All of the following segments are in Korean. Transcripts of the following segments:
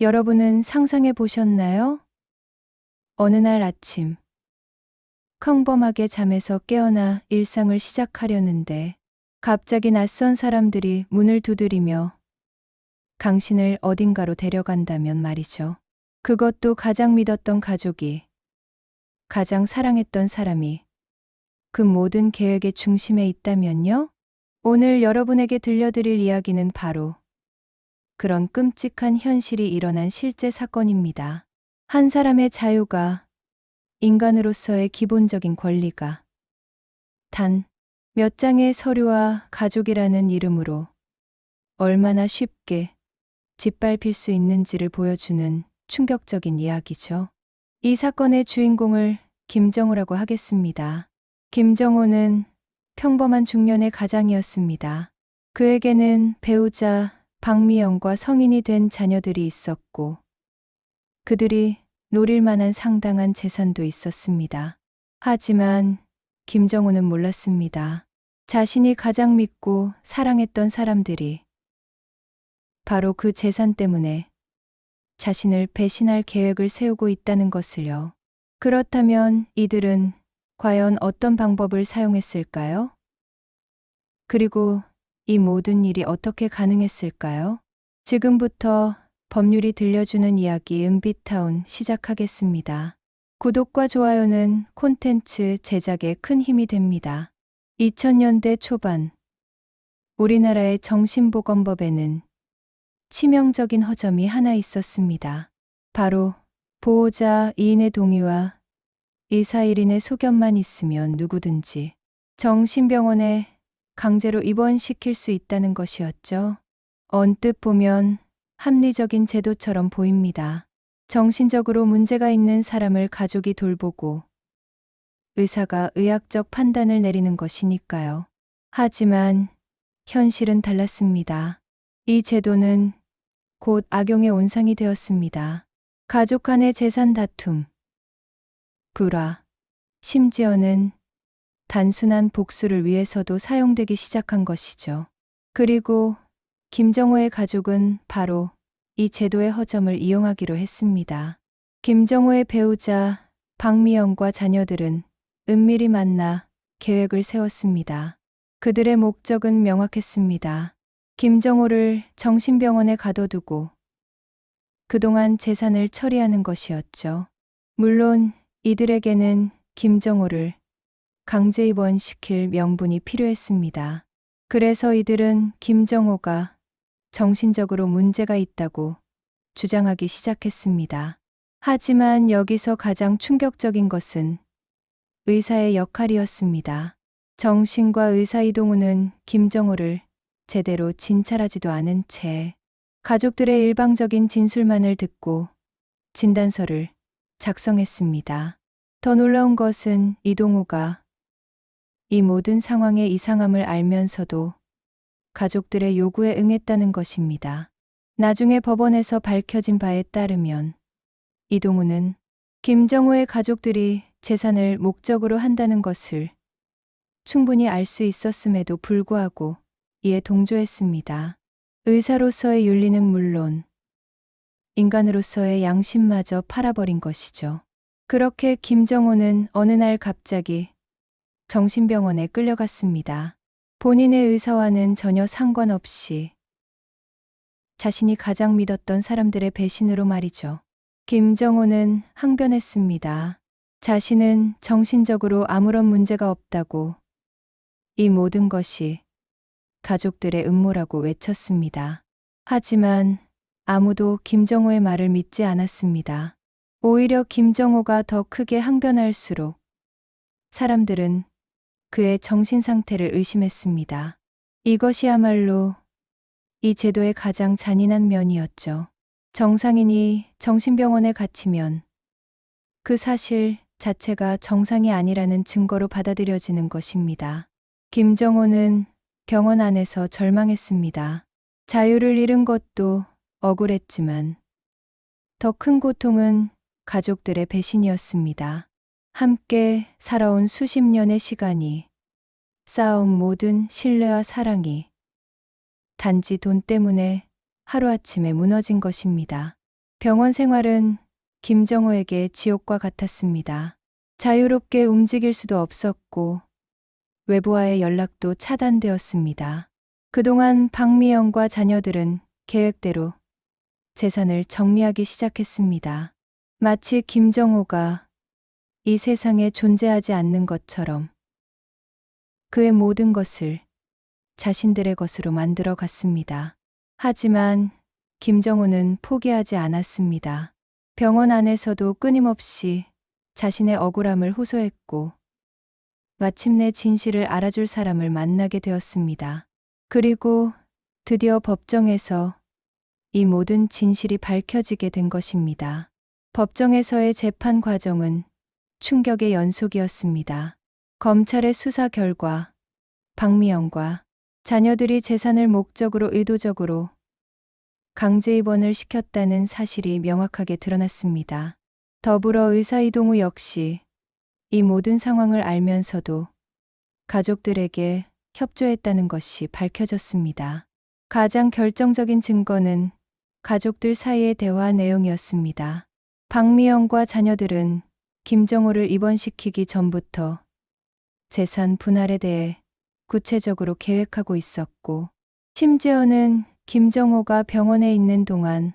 여러분은 상상해 보셨나요? 어느 날 아침, 평범하게 잠에서 깨어나 일상을 시작하려는데 갑자기 낯선 사람들이 문을 두드리며 당신을 어딘가로 데려간다면 말이죠. 그것도 가장 믿었던 가족이, 가장 사랑했던 사람이 그 모든 계획의 중심에 있다면요? 오늘 여러분에게 들려드릴 이야기는 바로 그런 끔찍한 현실이 일어난 실제 사건입니다. 한 사람의 자유가 인간으로서의 기본적인 권리가 단 몇 장의 서류와 가족이라는 이름으로 얼마나 쉽게 짓밟힐 수 있는지를 보여주는 충격적인 이야기죠. 이 사건의 주인공을 김정호라고 하겠습니다. 김정호는 평범한 중년의 가장이었습니다. 그에게는 배우자 박미영과 성인이 된 자녀들이 있었고, 그들이 노릴 만한 상당한 재산도 있었습니다. 하지만 김정호는 몰랐습니다. 자신이 가장 믿고 사랑했던 사람들이 바로 그 재산 때문에 자신을 배신할 계획을 세우고 있다는 것을요. 그렇다면 이들은 과연 어떤 방법을 사용했을까요? 그리고 이 모든 일이 어떻게 가능했을까요? 지금부터 법률이 들려주는 이야기 은비타운 시작하겠습니다. 구독과 좋아요는 콘텐츠 제작에 큰 힘이 됩니다. 2000년대 초반 우리나라의 정신보건법에는 치명적인 허점이 하나 있었습니다. 바로 보호자 2인의 동의와 의사 1인의 소견만 있으면 누구든지 정신병원에 강제로 입원시킬 수 있다는 것이었죠. 언뜻 보면 합리적인 제도처럼 보입니다. 정신적으로 문제가 있는 사람을 가족이 돌보고 의사가 의학적 판단을 내리는 것이니까요. 하지만 현실은 달랐습니다. 이 제도는 곧 악용의 온상이 되었습니다. 가족 간의 재산 다툼, 불화, 심지어는 단순한 복수를 위해서도 사용되기 시작한 것이죠. 그리고 김정호의 가족은 바로 이 제도의 허점을 이용하기로 했습니다. 김정호의 배우자 박미영과 자녀들은 은밀히 만나 계획을 세웠습니다. 그들의 목적은 명확했습니다. 김정호를 정신병원에 가둬두고 그동안 재산을 처리하는 것이었죠. 물론 이들에게는 김정호를 강제 입원시킬 명분이 필요했습니다. 그래서 이들은 김정호가 정신적으로 문제가 있다고 주장하기 시작했습니다. 하지만 여기서 가장 충격적인 것은 의사의 역할이었습니다. 정신과 의사 이동우는 김정호를 제대로 진찰하지도 않은 채 가족들의 일방적인 진술만을 듣고 진단서를 작성했습니다. 더 놀라운 것은 이동우가 이 모든 상황의 이상함을 알면서도 가족들의 요구에 응했다는 것입니다. 나중에 법원에서 밝혀진 바에 따르면 이동우는 김정호의 가족들이 재산을 목적으로 한다는 것을 충분히 알 수 있었음에도 불구하고 이에 동조했습니다. 의사로서의 윤리는 물론 인간으로서의 양심마저 팔아버린 것이죠. 그렇게 김정호는 어느 날 갑자기 정신병원에 끌려갔습니다. 본인의 의사와는 전혀 상관없이 자신이 가장 믿었던 사람들의 배신으로 말이죠. 김정호는 항변했습니다. 자신은 정신적으로 아무런 문제가 없다고 이 모든 것이 가족들의 음모라고 외쳤습니다. 하지만 아무도 김정호의 말을 믿지 않았습니다. 오히려 김정호가 더 크게 항변할수록 사람들은 그의 정신 상태를 의심했습니다. 이것이야말로 이 제도의 가장 잔인한 면이었죠. 정상인이 정신병원에 갇히면 그 사실 자체가 정상이 아니라는 증거로 받아들여지는 것입니다. 김정호는 병원 안에서 절망했습니다. 자유를 잃은 것도 억울했지만 더 큰 고통은 가족들의 배신이었습니다. 함께 살아온 수십 년의 시간이 쌓아온 모든 신뢰와 사랑이 단지 돈 때문에 하루아침에 무너진 것입니다. 병원 생활은 김정호에게 지옥과 같았습니다. 자유롭게 움직일 수도 없었고 외부와의 연락도 차단되었습니다. 그동안 박미영과 자녀들은 계획대로 재산을 정리하기 시작했습니다. 마치 김정호가 이 세상에 존재하지 않는 것처럼 그의 모든 것을 자신들의 것으로 만들어 갔습니다. 하지만 김정호는 포기하지 않았습니다. 병원 안에서도 끊임없이 자신의 억울함을 호소했고 마침내 진실을 알아줄 사람을 만나게 되었습니다. 그리고 드디어 법정에서 이 모든 진실이 밝혀지게 된 것입니다. 법정에서의 재판 과정은 충격의 연속이었습니다. 검찰의 수사 결과 박미영과 자녀들이 재산을 목적으로 의도적으로 강제 입원을 시켰다는 사실이 명확하게 드러났습니다. 더불어 의사 이동우 역시 이 모든 상황을 알면서도 가족들에게 협조했다는 것이 밝혀졌습니다. 가장 결정적인 증거는 가족들 사이의 대화 내용이었습니다. 박미영과 자녀들은 김정호를 입원시키기 전부터 재산 분할에 대해 구체적으로 계획하고 있었고, 심지어는 김정호가 병원에 있는 동안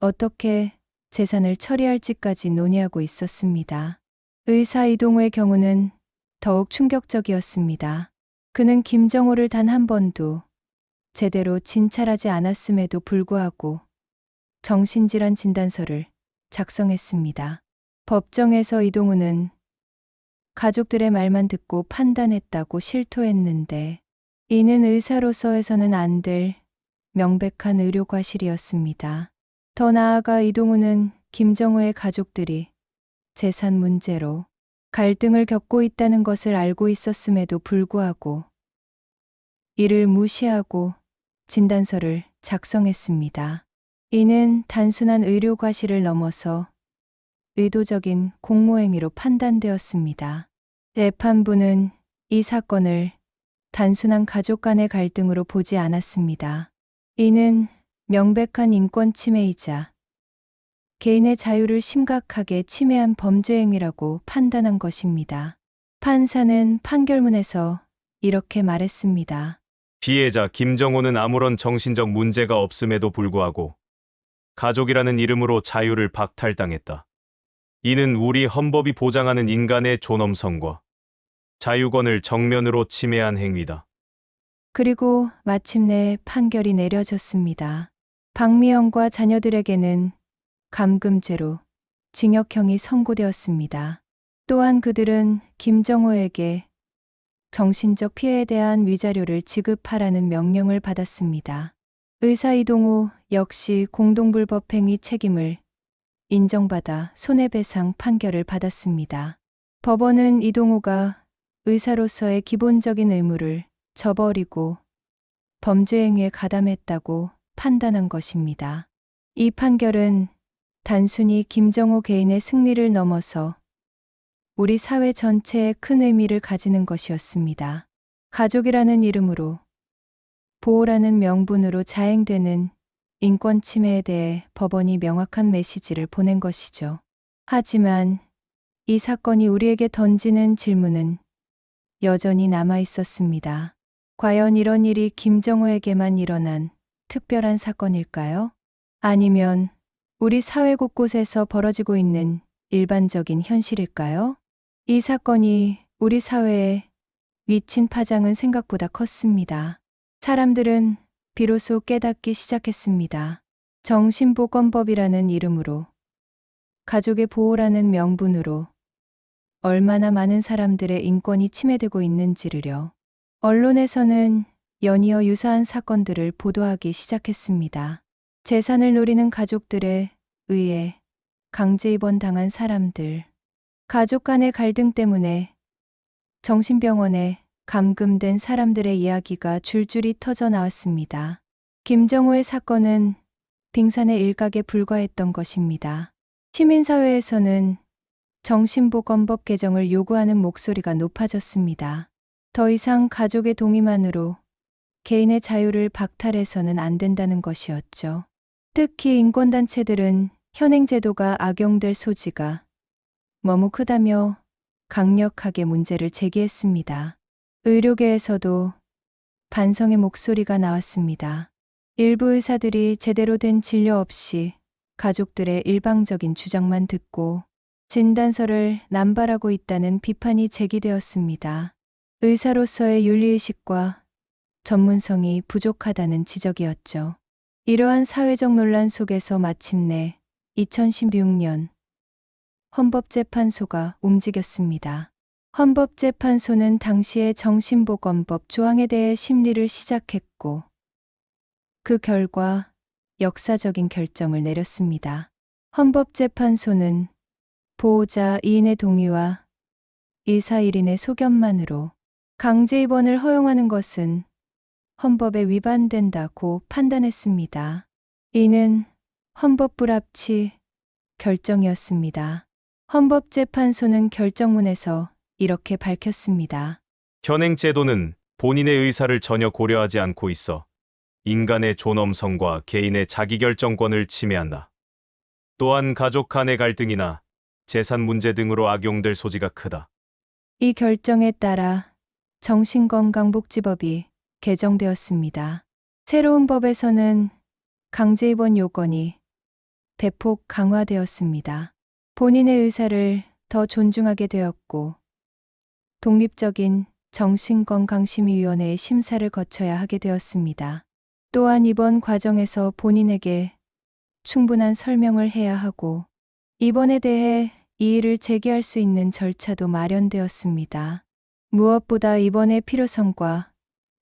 어떻게 재산을 처리할지까지 논의하고 있었습니다. 의사 이동우의 경우는 더욱 충격적이었습니다. 그는 김정호를 단 한 번도 제대로 진찰하지 않았음에도 불구하고 정신질환 진단서를 작성했습니다. 법정에서 이동우는 가족들의 말만 듣고 판단했다고 실토했는데 이는 의사로서 해서는 안 될 명백한 의료 과실이었습니다. 더 나아가 이동우는 김정호의 가족들이 재산 문제로 갈등을 겪고 있다는 것을 알고 있었음에도 불구하고 이를 무시하고 진단서를 작성했습니다. 이는 단순한 의료 과실을 넘어서 의도적인 공모행위로 판단되었습니다. 재판부는 이 사건을 단순한 가족 간의 갈등으로 보지 않았습니다. 이는 명백한 인권 침해이자 개인의 자유를 심각하게 침해한 범죄 행위라고 판단한 것입니다. 판사는 판결문에서 이렇게 말했습니다. 피해자 김정호는 아무런 정신적 문제가 없음에도 불구하고 가족이라는 이름으로 자유를 박탈당했다. 이는 우리 헌법이 보장하는 인간의 존엄성과 자유권을 정면으로 침해한 행위다. 그리고 마침내 판결이 내려졌습니다. 박미영과 자녀들에게는 감금죄로 징역형이 선고되었습니다. 또한 그들은 김정호에게 정신적 피해에 대한 위자료를 지급하라는 명령을 받았습니다. 의사 이동우 역시 공동불법행위 책임을 인정받아 손해배상 판결을 받았습니다. 법원은 이동우가 의사로서의 기본적인 의무를 저버리고 범죄 행위에 가담했다고 판단한 것입니다. 이 판결은 단순히 김정호 개인의 승리를 넘어서 우리 사회 전체에 큰 의미를 가지는 것이었습니다. 가족이라는 이름으로 보호라는 명분으로 자행되는 인권 침해에 대해 법원이 명확한 메시지를 보낸 것이죠. 하지만 이 사건이 우리에게 던지는 질문은 여전히 남아 있었습니다. 과연 이런 일이 김정호에게만 일어난 특별한 사건일까요? 아니면 우리 사회 곳곳에서 벌어지고 있는 일반적인 현실일까요? 이 사건이 우리 사회에 미친 파장은 생각보다 컸습니다. 사람들은 비로소 깨닫기 시작했습니다. 정신보건법이라는 이름으로 가족의 보호라는 명분으로 얼마나 많은 사람들의 인권이 침해되고 있는지를요. 언론에서는 연이어 유사한 사건들을 보도하기 시작했습니다. 재산을 노리는 가족들에 의해 강제 입원 당한 사람들, 가족 간의 갈등 때문에 정신병원에 감금된 사람들의 이야기가 줄줄이 터져 나왔습니다. 김정호의 사건은 빙산의 일각에 불과했던 것입니다. 시민사회에서는 정신보건법 개정을 요구하는 목소리가 높아졌습니다. 더 이상 가족의 동의만으로 개인의 자유를 박탈해서는 안 된다는 것이었죠. 특히 인권단체들은 현행 제도가 악용될 소지가 너무 크다며 강력하게 문제를 제기했습니다. 의료계에서도 반성의 목소리가 나왔습니다. 일부 의사들이 제대로 된 진료 없이 가족들의 일방적인 주장만 듣고 진단서를 남발하고 있다는 비판이 제기되었습니다. 의사로서의 윤리의식과 전문성이 부족하다는 지적이었죠. 이러한 사회적 논란 속에서 마침내 2016년 헌법재판소가 움직였습니다. 헌법재판소는 당시의 정신보건법 조항에 대해 심리를 시작했고 그 결과 역사적인 결정을 내렸습니다. 헌법재판소는 보호자 2인의 동의와 의사 1인의 소견만으로 강제 입원을 허용하는 것은 헌법에 위반된다고 판단했습니다. 이는 헌법 불합치 결정이었습니다. 헌법재판소는 결정문에서 이렇게 밝혔습니다. 현행 제도는 본인의 의사를 전혀 고려하지 않고 있어 인간의 존엄성과 개인의 자기결정권을 침해한다. 또한 가족 간의 갈등이나 재산 문제 등으로 악용될 소지가 크다. 이 결정에 따라 정신건강복지법이 개정되었습니다. 새로운 법에서는 강제 입원 요건이 대폭 강화되었습니다. 본인의 의사를 더 존중하게 되었고, 독립적인 정신건강심의위원회의 심사를 거쳐야 하게 되었습니다. 또한 이번 과정에서 본인에게 충분한 설명을 해야 하고, 입원에 대해 이의를 제기할 수 있는 절차도 마련되었습니다. 무엇보다 입원의 필요성과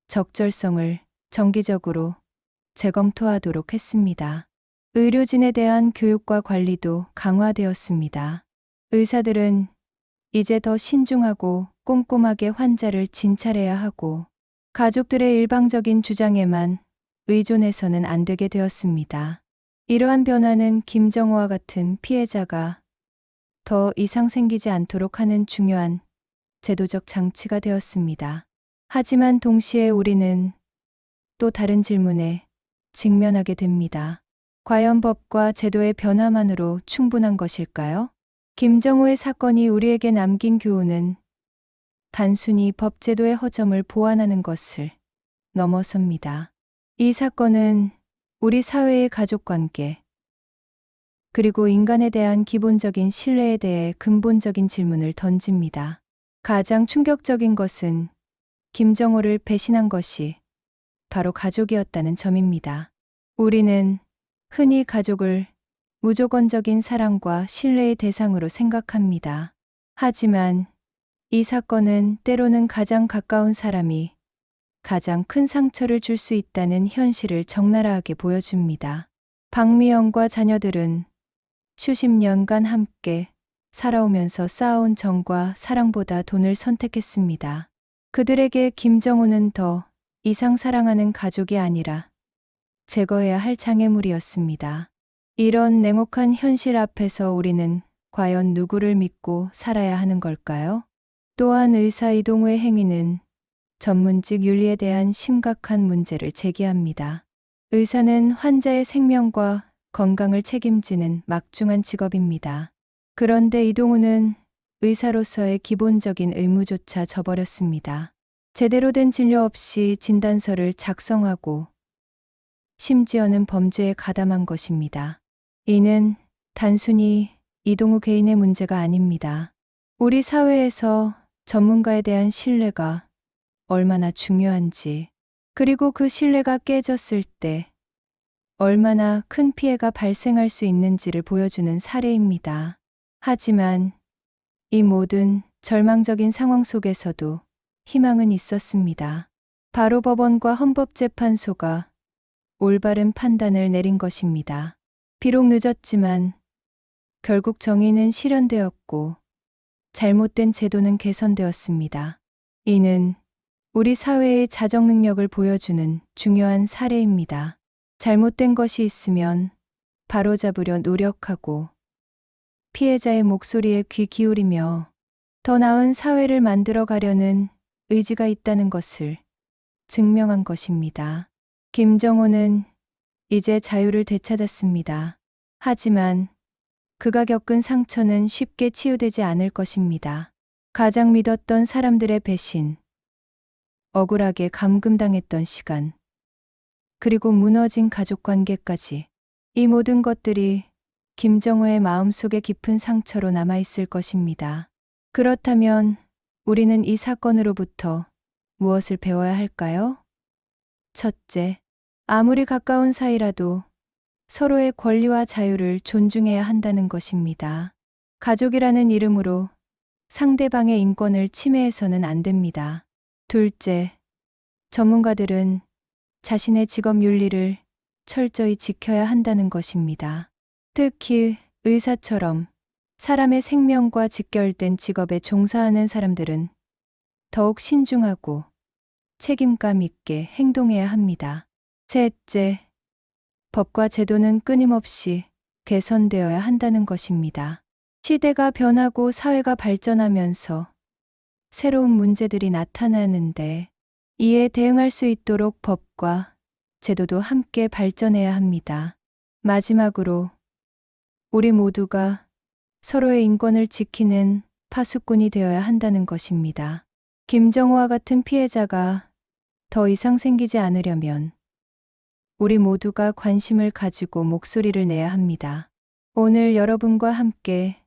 적절성을 정기적으로 재검토하도록 했습니다. 의료진에 대한 교육과 관리도 강화되었습니다. 의사들은 이제 더 신중하고 꼼꼼하게 환자를 진찰해야 하고 가족들의 일방적인 주장에만 의존해서는 안 되게 되었습니다. 이러한 변화는 김정호와 같은 피해자가 더 이상 생기지 않도록 하는 중요한 제도적 장치가 되었습니다. 하지만 동시에 우리는 또 다른 질문에 직면하게 됩니다. 과연 법과 제도의 변화만으로 충분한 것일까요? 김정호의 사건이 우리에게 남긴 교훈은 단순히 법제도의 허점을 보완하는 것을 넘어섭니다. 이 사건은 우리 사회의 가족 관계, 그리고 인간에 대한 기본적인 신뢰에 대해 근본적인 질문을 던집니다. 가장 충격적인 것은 김정호를 배신한 것이 바로 가족이었다는 점입니다. 우리는 흔히 가족을 무조건적인 사랑과 신뢰의 대상으로 생각합니다. 하지만 이 사건은 때로는 가장 가까운 사람이 가장 큰 상처를 줄 수 있다는 현실을 적나라하게 보여줍니다. 박미영과 자녀들은 수십 년간 함께 살아오면서 쌓아온 정과 사랑보다 돈을 선택했습니다. 그들에게 김정우는 더 이상 사랑하는 가족이 아니라 제거해야 할 장애물이었습니다. 이런 냉혹한 현실 앞에서 우리는 과연 누구를 믿고 살아야 하는 걸까요? 또한 의사 이동우의 행위는 전문직 윤리에 대한 심각한 문제를 제기합니다. 의사는 환자의 생명과 건강을 책임지는 막중한 직업입니다. 그런데 이동우는 의사로서의 기본적인 의무조차 저버렸습니다. 제대로 된 진료 없이 진단서를 작성하고 심지어는 범죄에 가담한 것입니다. 이는 단순히 이동우 개인의 문제가 아닙니다. 우리 사회에서 전문가에 대한 신뢰가 얼마나 중요한지, 그리고 그 신뢰가 깨졌을 때 얼마나 큰 피해가 발생할 수 있는지를 보여주는 사례입니다. 하지만 이 모든 절망적인 상황 속에서도 희망은 있었습니다. 바로 법원과 헌법재판소가 올바른 판단을 내린 것입니다. 비록 늦었지만 결국 정의는 실현되었고 잘못된 제도는 개선되었습니다. 이는 우리 사회의 자정 능력을 보여주는 중요한 사례입니다. 잘못된 것이 있으면 바로잡으려 노력하고 피해자의 목소리에 귀 기울이며 더 나은 사회를 만들어 가려는 의지가 있다는 것을 증명한 것입니다. 김정호는 이제 자유를 되찾았습니다. 하지만 그가 겪은 상처는 쉽게 치유되지 않을 것입니다. 가장 믿었던 사람들의 배신, 억울하게 감금당했던 시간, 그리고 무너진 가족 관계까지. 이 모든 것들이 김정호의 마음속에 깊은 상처로 남아있을 것입니다. 그렇다면 우리는 이 사건으로부터 무엇을 배워야 할까요? 첫째, 아무리 가까운 사이라도 서로의 권리와 자유를 존중해야 한다는 것입니다. 가족이라는 이름으로 상대방의 인권을 침해해서는 안 됩니다. 둘째, 전문가들은 자신의 직업 윤리를 철저히 지켜야 한다는 것입니다. 특히 의사처럼 사람의 생명과 직결된 직업에 종사하는 사람들은 더욱 신중하고 책임감 있게 행동해야 합니다. 셋째, 법과 제도는 끊임없이 개선되어야 한다는 것입니다. 시대가 변하고 사회가 발전하면서 새로운 문제들이 나타나는데 이에 대응할 수 있도록 법과 제도도 함께 발전해야 합니다. 마지막으로 우리 모두가 서로의 인권을 지키는 파수꾼이 되어야 한다는 것입니다. 김정호와 같은 피해자가 더 이상 생기지 않으려면 우리 모두가 관심을 가지고 목소리를 내야 합니다. 오늘 여러분과 함께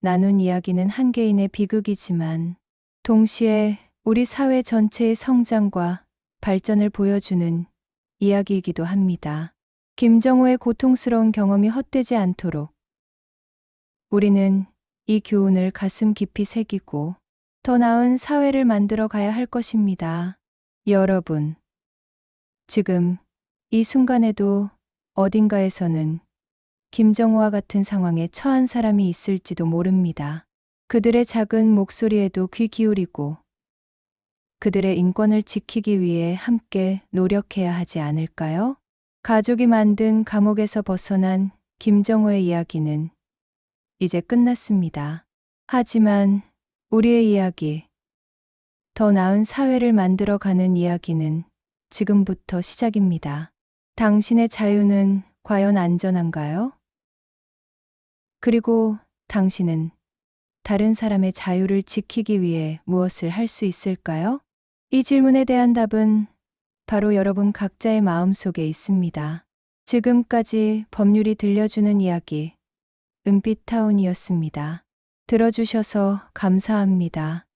나눈 이야기는 한 개인의 비극이지만 동시에 우리 사회 전체의 성장과 발전을 보여주는 이야기이기도 합니다. 김정호의 고통스러운 경험이 헛되지 않도록 우리는 이 교훈을 가슴 깊이 새기고 더 나은 사회를 만들어 가야 할 것입니다. 여러분, 지금 이 순간에도 어딘가에서는 김정호와 같은 상황에 처한 사람이 있을지도 모릅니다. 그들의 작은 목소리에도 귀 기울이고 그들의 인권을 지키기 위해 함께 노력해야 하지 않을까요? 가족이 만든 감옥에서 벗어난 김정호의 이야기는 이제 끝났습니다. 하지만 우리의 이야기, 더 나은 사회를 만들어 가는 이야기는 지금부터 시작입니다. 당신의 자유는 과연 안전한가요? 그리고 당신은 다른 사람의 자유를 지키기 위해 무엇을 할 수 있을까요? 이 질문에 대한 답은 바로 여러분 각자의 마음 속에 있습니다. 지금까지 법률이 들려주는 이야기, 은빛타운이었습니다. 들어주셔서 감사합니다.